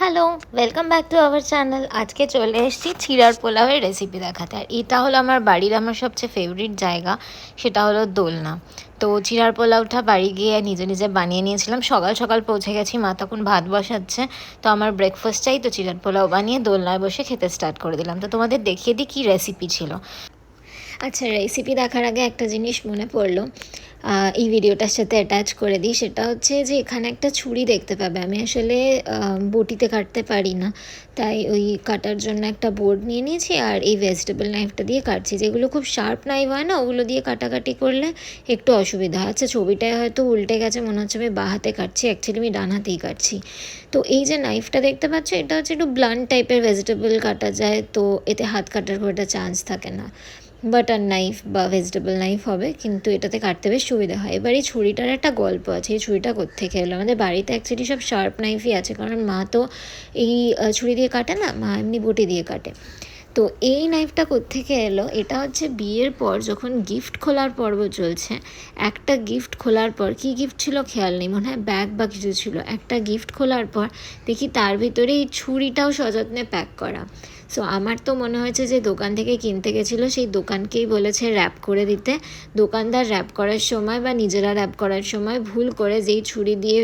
Hello welcome back to our channel আজকে চলে এসেছি চিড়ার পোলাওয়ের রেসিপি দেখাতে। আর এটা হলো আমার বাড়ির আমার সবচেয়ে ফেভারিট জায়গা, সেটা হলো দোলনা। তো চিড়ার পোলাওটা বাড়ি গিয়ে নিজে নিজে বানিয়ে নিয়েছিলাম। সকাল সকাল পৌঁছে গেছি, মা তখন ভাত বসাচ্ছে। তো আমার ব্রেকফাস্ট চাই তো চিড়ার পোলাও বানিয়ে দোলনায় বসে খেতে স্টার্ট করে দিলাম। তো তোমাদের দেখিয়ে দিই কী রেসিপি ছিল। আচ্ছা রেসিপি দেখার আগে একটা জিনিস মনে পড়ল। এই ভিডিওটার সাথে অ্যাটাচ করে দিই। সেটা হচ্ছে যে এখানে একটা ছুরি দেখতে পাবে। আমি আসলে বটিতে কাটতে পারি না। তাই ওই কাটার জন্য একটা বোর্ড নিয়ে নিয়েছি আর এই ভেজিটেবল নাইফটা দিয়ে কাটছি। যেগুলো খুব শার্প নাইফ হয় না, ওগুলো দিয়ে কাটাকাটি করলে একটু অসুবিধা। হয় আচ্ছা ছবিটায় হয়তো উল্টে গেছে, মনে হচ্ছে আমি বাঁ হাতে কাটছি অ্যাকচুয়ালি আমি ডান হাতেই কাটছি। তো এই যে নাইফটা দেখতে পাচ্ছ, এটা হচ্ছে একটু ব্লান্ট টাইপের ভেজিটেবল কাটা যায়, তো এতে হাত কাটার খুব একটা চান্স থাকে না। বাটার নাইফ বা ভেজিটেবল নাইফ হবে, কিন্তু এটাতে কাটতে বেশ সুবিধা হয়। এবার এই ছুরিটার একটা গল্প আছে, এই ছুরিটা কোত্থেকে এলো? আমাদের বাড়িতে অ্যাকচুয়ালি সব শার্প নাইফই আছে, কারণ মা তো এই ছুরি দিয়ে কাটে না, মা এমনি বটি দিয়ে কাটে। তো এই নাইফটা কোত্থেকে এলো? এটা হচ্ছে বিয়ের পর যখন গিফট খোলার পর্ব চলছে, একটা গিফট খোলার পর কি গিফট ছিল খেয়াল নেই, মনে হয় ব্যাগ বা কিছু ছিল। একটা গিফট খোলার পর দেখি তার ভিতরে এই ছুরিটাও সযত্নে প্যাক করা। সো আমার তো মনে হয়েছে যে দোকান থেকে কিনতে গেছিল, সেই দোকানকেই বলেছে র্যাপ করে দিতে। দোকানদার র্যাপ করার সময় বা নিজেরা র্যাপ করার সময় ভুল করে যেই ছুরি দিয়ে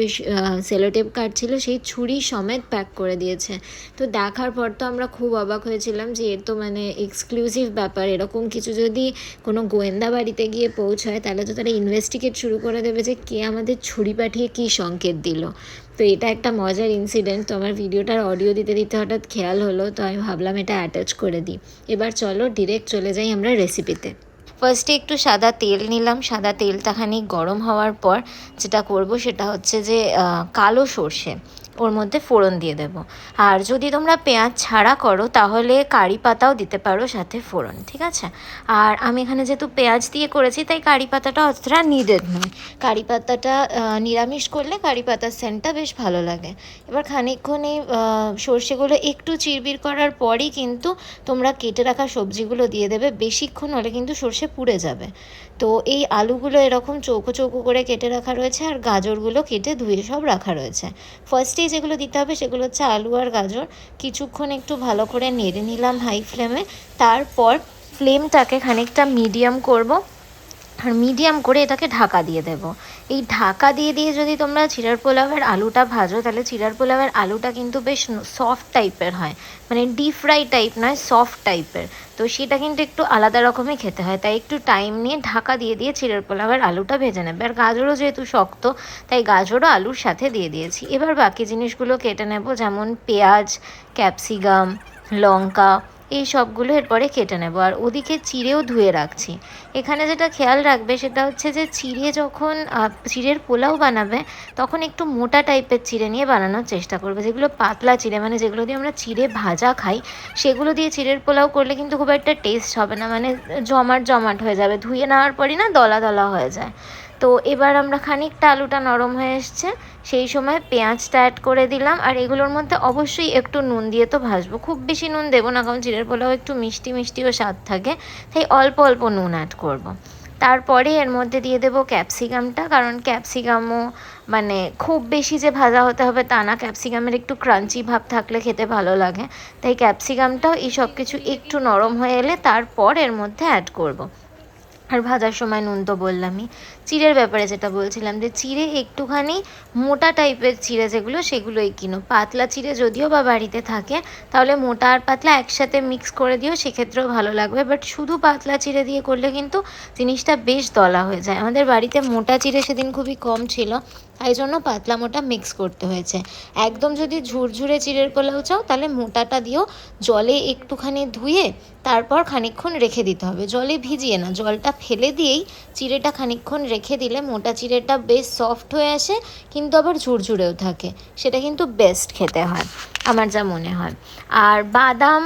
সেলোটেপ কাটছিল, সেই ছুরি সমেত প্যাক করে দিয়েছে। তো দেখার পর তো আমরা খুব অবাক হয়েছিলাম যে এর তো মানে এক্সক্লুসিভ ব্যাপার। এরকম কিছু যদি কোনো গোয়েন্দা বাড়িতে গিয়ে পৌঁছায়, তাহলে তো তারা ইনভেস্টিগেট শুরু করে দেবে যে কে আমাদের ছুরি পাঠিয়ে কী সংকেত দিল। তো এটা একটা মজার ইনসিডেন্ট তো আমার ভিডিওটার অডিও দিতে দিতে হঠাৎ খেয়াল হলো, তো আমি ভাবলাম এটা অ্যাটাচ করে দিই। এবার চলো ডিরেক্ট চলে যাই আমরা রেসিপিতে ফার্স্টে একটু সাদা তেল নিলাম, সাদা তেলটা খানিক গরম হওয়ার পর যেটা করব সেটা হচ্ছে যে কালো সর্ষে। ওর মধ্যে ফোড়ন দিয়ে দেব। আর যদি তোমরা পেঁয়াজ ছাড়া করো, তাহলে কারি পাতাও দিতে পারো সাথে ফোড়ন, ঠিক আছে? আর আমি এখানে যেহেতু পেঁয়াজ দিয়ে করেছি, তাই কারি পাতাটা অতটা নিডেড নয়। কারি পাতাটা নিরামিষ করলে কারি পাতার সেন্টটা বেশ ভালো লাগে। এবার খানিকক্ষণ এই সর্ষেগুলো একটু চিরবির করার পরই কিন্তু তোমরা কেটে রাখা সবজিগুলো দিয়ে দেবে। বেশিক্ষণ হলে কিন্তু সর্ষে পুড়ে যাবে। তো এই আলুগুলো এরকম চৌকো চৌকো করে কেটে রাখা রয়েছে, আর গাজরগুলো কেটে ধুয়ে সব রাখা রয়েছে। ফার্স্টেই যেগুলো দিতে হবে সেগুলো হচ্ছে আলু আর গাজর। কিছুক্ষণ একটু ভালো করে নেড়ে নিলাম হাই ফ্লেমে। তারপর ফ্লেমটাকে খানিকটা মিডিয়াম করব। আর মিডিয়াম করে এটাকে ঢাকা দিয়ে দেব। এই ঢাকা দিয়ে দিয়ে যদি তোমরা চিড়ার পোলাওয়ের আলুটা ভাজো, তাহলে চিড়ার পোলাওয়ের আলুটা কিন্তু বেশ সফট টাইপের হয়। মানে ডিপ ফ্রাই টাইপ নয় সফট টাইপের তো সেটা কিন্তু একটু আলাদা রকমই খেতে হয়। তাই একটু টাইম নিয়ে ঢাকা দিয়ে দিয়ে চিড়ের পোলাওয়ের আলুটা ভেজে নেবে। আর গাজরও যেহেতু শক্ত, তাই গাজরও আলুর সাথে দিয়ে দিয়েছি। এবার বাকি জিনিসগুলো কেটে নেব, যেমন পেঁয়াজ ক্যাপসিকাম লঙ্কা এই সবগুলো এরপরে কেটে নেব। আর ওদিকে চিড়েও ধুয়ে রাখছি। এখানে যেটা খেয়াল রাখবে সেটা হচ্ছে যে চিড়ে যখন চিড়ের পোলাও বানাবে, তখন একটু মোটা টাইপের চিড়ে নিয়ে বানানোর চেষ্টা করবে। যেগুলো পাতলা চিড়ে মানে যেগুলো দিয়ে আমরা চিড়ে ভাজা খাই, সেগুলো দিয়ে চিড়ের পোলাও করলে কিন্তু খুব একটা টেস্ট হবে না। মানে জমাট জমাট হয়ে যাবে। ধুয়ে নেওয়ার পরই না দলা দলা হয়ে যায়। তো এবার আমরা খানিকটা আলুটা নরম হয়ে এসছে, সেই সময় পেঁয়াজটা অ্যাড করে দিলাম। আর এগুলোর মধ্যে অবশ্যই একটু নুন দিয়ে তো ভাজবো। খুব বেশি নুন দেবো না, কারণ চিড়ের পোলাও একটু মিষ্টি মিষ্টিও স্বাদ থাকে। তাই অল্প অল্প নুন অ্যাড করব। তারপরে এর মধ্যে দিয়ে দেবো ক্যাপসিকামটা কারণ ক্যাপসিকামও মানে খুব বেশি যে ভাজা হতে হবে তা না। ক্যাপসিকামের একটু ক্রাঞ্চি ভাব থাকলে খেতে ভালো লাগে। তাই ক্যাপসিকামটাও এই সব কিছু একটু নরম হয়ে এলে তারপর এর মধ্যে অ্যাড করব। আর ভাজার সময় নুন তো বললামই। চিড়ের ব্যাপারে যেটা বলছিলাম যে, চিড়ে একটুখানি মোটা টাইপের চিড়ে যেগুলো, সেগুলোই কিনো। পাতলা চিড়ে যদিও বা বাড়িতে থাকে, তাহলে মোটা আর পাতলা একসাথে মিক্স করে দিও, সেক্ষেত্রেও ভালো লাগবে। বাট শুধু পাতলা চিড়ে দিয়ে করলে কিন্তু জিনিসটা বেশ দলা হয়ে যায়। আমাদের বাড়িতে মোটা চিড়ে সেদিন খুবই কম ছিল। তাই জন্য পাতলা মোটা মিক্স করতে হয়েছে। একদম যদি ঝুরঝুরে চিড়ের পোলাও চাও, তাহলে মোটাটা দিও, জলে একটুখানি ধুয়ে তারপর খানিকক্ষণ রেখে দিতে হবে। জলে ভিজিয়ে না, জলটা ফেলে দিয়েই চিড়েটা খানিকক্ষণ রেখে দিলে মোটা চিড়েটা বেশ সফট হয়ে আসে, কিন্তু আবার ঝুরঝুরেও থাকে। সেটা কিন্তু বেস্ট খেতে হয়। আমার যা মনে হয়। আর বাদাম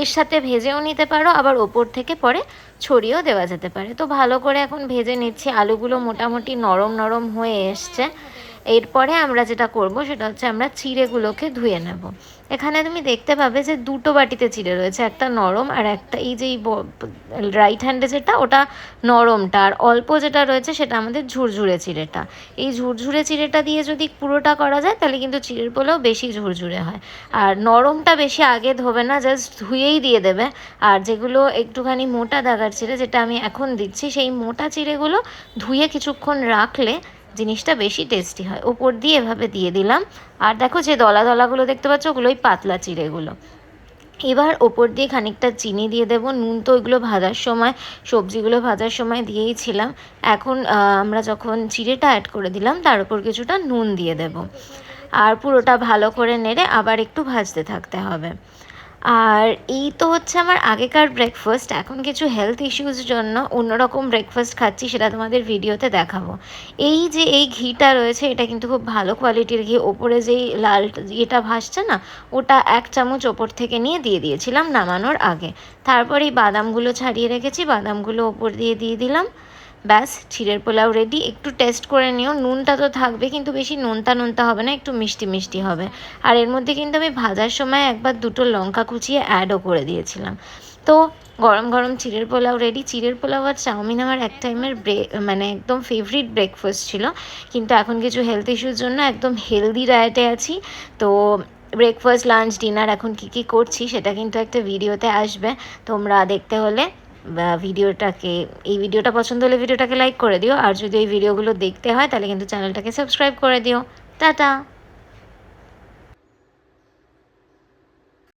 এর সাথে ভেজেও নিতে পারো, আবার ওপর থেকে পরে ছড়িয়েও দেওয়া যেতে পারে। তো ভালো করে এখন ভেজে নিচ্ছি। আলুগুলো মোটামুটি নরম নরম হয়ে এসছে। এরপরে আমরা যেটা করব সেটা হচ্ছে আমরা চিড়েগুলোকে ধুয়ে নেব। এখানে তুমি দেখতে পাবে যে দুটো বাটিতে চিড়ে রয়েছে, একটা নরম আর একটা এই যে রাইট হ্যান্ডে যেটা, ওটা নরমটা। আর অল্প যেটা রয়েছে সেটা আমাদের ঝুরঝুরে চিড়েটা। এই ঝুরঝুরে চিড়েটা দিয়ে যদি পুরোটা করা যায়, তাহলে কিন্তু চিড়ের পোলাও বেশি ঝুরঝুরে হয়। আর নরমটা বেশি আগে ধোবে না জাস্ট ধুয়েই দিয়ে দেবে। আর যেগুলো একটুখানি মোটা দাগার চিড়ে, যেটা আমি এখন দিচ্ছি, সেই মোটা চিড়েগুলো ধুয়ে কিছুক্ষণ রাখলে জিনিসটা বেশি টেস্টি হয়। ওপর দিয়ে এভাবে দিয়ে দিলাম। আর দেখো যে দলা দলাগুলো দেখতে পাচ্ছ, ওগুলোই পাতলা চিড়েগুলো। এবার ওপর দিয়ে খানিকটা চিনি দিয়ে দেবো। নুন তো ওইগুলো ভাজার সময়, সবজিগুলো ভাজার সময় দিয়েইছিলাম এখন আমরা যখন চিড়েটা অ্যাড করে দিলাম, তার উপর কিছুটা নুন দিয়ে দেব। আর পুরোটা ভালো করে নেড়ে আবার একটু ভাজতে থাকতে হবে। আর এই তো হচ্ছে আমার আগেকার ব্রেকফাস্ট এখন কিছু হেলথ ইস্যুস জন্য অন্যরকম ব্রেকফাস্ট খাচ্ছি সেটা তোমাদের ভিডিওতে দেখাবো। এই যে এই ঘিটা রয়েছে, এটা কিন্তু খুব ভালো কোয়ালিটির ঘি। ওপরে যেই লাল ইয়েটা ভাসছে না, ওটা এক চামচ ওপর থেকে নিয়ে দিয়ে দিয়েছিলাম নামানোর আগে। তারপর এই বাদামগুলো ছাড়িয়ে রেখেছি, বাদামগুলো ওপর দিয়ে দিয়ে দিলাম। ব্যাস, চিড়ের পোলাও রেডি একটু টেস্ট করে নিও। নুনটা তো থাকবে, কিন্তু বেশি নোনতা নোনতা হবে না, একটু মিষ্টি মিষ্টি হবে। আর এর মধ্যে কিন্তু আমি ভাজার সময় একবার দুটো লঙ্কা কুচিয়ে অ্যাডও করে দিয়েছিলাম। তো গরম গরম চিড়ের পোলাও রেডি চিড়ের পোলাও আর চাউমিন আমার এক টাইমের ব্রে মানে একদম ফেভারিট ব্রেকফাস্ট ছিল। কিন্তু এখন কিছু হেলথ ইস্যুর জন্য একদম হেলদি ডায়েটে আছি। তো ব্রেকফাস্ট লাঞ্চ ডিনার এখন কী কী করছি, সেটা কিন্তু একটা ভিডিওতে আসবে। তোমরা দেখতে হলে ভিডিওটাকে, এই ভিডিওটা পছন্দ হলে ভিডিওটাকে লাইক করে দিও। আর যদি এই ভিডিওগুলো দেখতে হয়, তাহলে কিন্তু চ্যানেলটাকে সাবস্ক্রাইব করে দিও। টাটা!